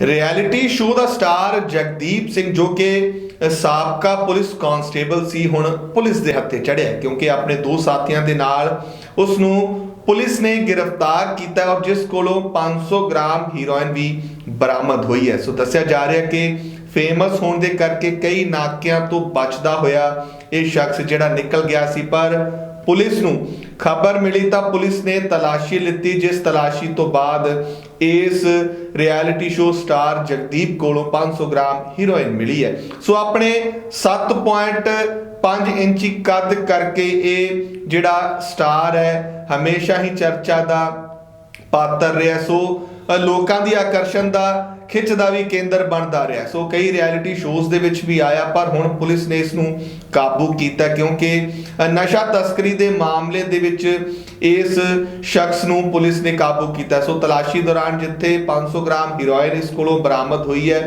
Reality show ਦਾ star Jagdeep Singh ਜੋ ਕਿ ਸਾਬਕਾ ਪੁਲਿਸ ਕਾਂਸਟੇਬਲ ਸੀ, ਹੁਣ ਪੁਲਿਸ ਦੇ ਹੱਥੇ ਚੜਿਆ ਕਿਉਂਕਿ ਆਪਣੇ ਦੋ ਸਾਥੀਆਂ ਦੇ ਨਾਲ ਉਸ ਨੂੰ ਪੁਲਿਸ ਨੇ ਗ੍ਰਿਫਤਾਰ ਕੀਤਾ ਔਰ ਜਿਸ ਕੋਲੋਂ 500 ਗ੍ਰਾਮ ਹੀਰੋਇਨ ਵੀ ਬਰਾਮਦ ਹੋਈ ਹੈ। ਸੋ ਦੱਸਿਆ ਜਾ ਰਿਹਾ ਕਿ ਫੇਮਸ ਹੋਣ ਦੇ ਕਰਕੇ ਕਈ ਨਾਕਿਆਂ ਤੋਂ ਬਚਦਾ ਹੋਇਆ ਇਹ ਸ਼ਖਸ ਜਿਹੜਾ ਨਿਕਲ ਗਿਆ ਸੀ, ਪਰ ਪੁਲਿਸ ਨੂੰ ਖਬਰ ਮਿਲੀ ਤਾਂ ਪੁਲਿਸ ਨੇ ਤਲਾਸ਼ੀ ਲਿੱਤੀ, ਜਿਸ ਤਲਾਸ਼ੀ ਤੋਂ ਬਾਅਦ ਇਸ ਰਿਐਲਿਟੀ ਸ਼ੋਅ ਸਟਾਰ ਜਗਦੀਪ ਕੋਲੋਂ 500 ਗ੍ਰਾਮ ਹੀਰੋਇਨ ਮਿਲੀ ਹੈ। ਸੋ ਆਪਣੇ 7.5 ਇੰਚੀ ਕੱਦ ਕਰਕੇ ਇਹ ਜਿਹੜਾ ਸਟਾਰ ਹੈ, ਹਮੇਸ਼ਾ ਹੀ ਚਰਚਾ ਦਾ ਪਾਤਰ ਰਿਹਾ। ਸੋ ਲੋਕਾਂ ਦੀ ਆਕਰਸ਼ਣ ਦਾ, ਖਿੱਚ ਦਾ ਵੀ ਕੇਂਦਰ ਬਣਦਾ ਰਿਹਾ। ਸੋ ਕਈ ਰਿਐਲਿਟੀ ਸ਼ੋਜ਼ ਦੇ ਵਿੱਚ ਵੀ ਆਇਆ, ਪਰ ਹੁਣ ਪੁਲਿਸ ਨੇ ਇਸ ਨੂੰ ਕਾਬੂ ਕੀਤਾ ਕਿਉਂਕਿ ਨਸ਼ਾ ਤਸਕਰੀ ਦੇ ਮਾਮਲੇ ਦੇ ਵਿੱਚ ਇਸ ਸ਼ਖਸ ਨੂੰ ਪੁਲਿਸ ਨੇ ਕਾਬੂ ਕੀਤਾ। ਸੋ ਤਲਾਸ਼ੀ ਦੌਰਾਨ ਜਿੱਥੇ 500 ਗ੍ਰਾਮ ਹੀਰੋਇਨ ਇਸ ਕੋਲੋਂ ਬਰਾਮਦ ਹੋਈ ਹੈ